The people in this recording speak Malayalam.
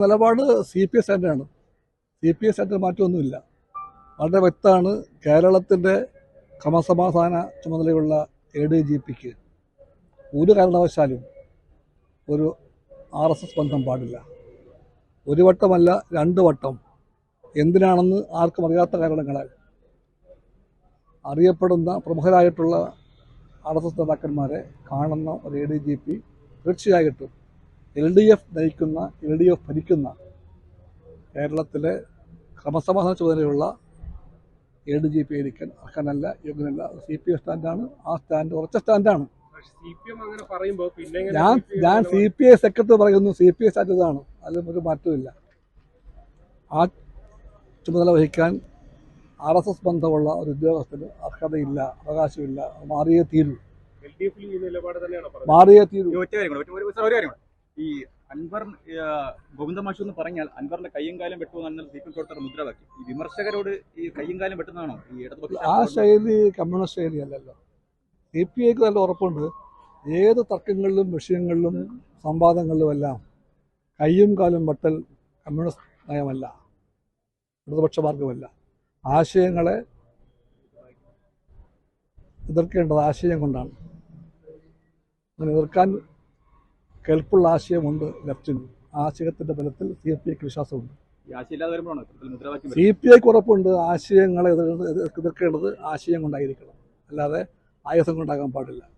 നിലപാട് സി പി എസ് തന്നെയാണ്. സി പി എസ് ആയിട്ട് മാറ്റമൊന്നുമില്ല. വളരെ വ്യക്തമാണ് കേരളത്തിന്റെ ക്രമസമാധാന ചുമതലയുള്ള എ ഡി ജി പിക്ക് ഒരു കാരണവശാലും ഒരു ആർ എസ് എസ് ബന്ധം പാടില്ല. ഒരു വട്ടമല്ല രണ്ട് വട്ടം. എന്തിനാണെന്ന് ആർക്കും അറിയാത്ത കാരണങ്ങളാൽ അറിയപ്പെടുന്ന പ്രമുഖരായിട്ടുള്ള ആർ എസ് എസ് നേതാക്കന്മാരെ കാണുന്ന ഒരു എ ഡി ജി പി തീർച്ചയായിട്ടും എൽ ഡി എഫ് നയിക്കുന്ന എൽ ഡി എഫ് ഭരിക്കുന്ന കേരളത്തിലെ ക്രമസമാധാന ചുമതലയുള്ള എ ഡി ജി പി ആയിരിക്കാൻ അർഹനല്ല യോഗ്യനല്ല. സി പി എം സ്റ്റാൻഡാണ് ആ സ്റ്റാൻഡ് ഉറച്ച സ്റ്റാൻഡാണ്. ഞാൻ ഞാൻ? സി പി ഐ സെക്രട്ടറി പറയുന്നു സി പി ഐ സ്റ്റാൻഡ് ഇതാണ് അതിലും ഒരു മാറ്റമില്ല ആ ചുമതല വഹിക്കാൻ ആർ എസ് എസ് ബന്ധമുള്ള ഒരു ഉദ്യോഗസ്ഥന് അർഹതയില്ല അവകാശമില്ല. മാറിയേ തീരൂ. മാറിയേ തീരൂ. ഈ അൻവർ ഗോവിന്ദ മാഷു എന്ന് പറഞ്ഞാൽ അൻവറിന്റെ കയ്യും കാലം വെട്ടുമെന്നാണ് സി പി എം പ്രവർത്തകർ ഈ വിമർശകരോട് ഈ കയ്യും കാലം വെട്ടുന്നതാണോ? ഈ ഇടതുപക്ഷ ആ ശൈലി കമ്മ്യൂണിസ്റ്റ് ശൈലി അല്ലല്ലോ. സി പി ഐക്ക് നല്ല ഉറപ്പുണ്ട്. ഏത് തർക്കങ്ങളിലും വിഷയങ്ങളിലും സംവാദങ്ങളിലുമെല്ലാം കയ്യും കാലും വെട്ടൽ കമ്മ്യൂണിസ്റ്റ് നയമല്ല. ഇടതുപക്ഷ മാർഗമല്ല ആശയങ്ങളെ എതിർക്കേണ്ടത് ആശയം കൊണ്ടാണ്. അങ്ങനെ എതിർക്കാൻ കേൾപ്പുള്ള ആശയമുണ്ട് ലെഫ്റ്റിന് ആശയത്തിന്റെ ആശയത്തിന്റെ ബലത്തിൽ സി പി ഐക്ക് വിശ്വാസമുണ്ട്. സി പി ഐക്ക് ഉറപ്പുണ്ട്. ആശയങ്ങളെ എതിർക്കേണ്ടത് ആശയം കൊണ്ടായിരിക്കണം. അല്ലാതെ ആയുധം കൊണ്ടാകാൻ പാടില്ല.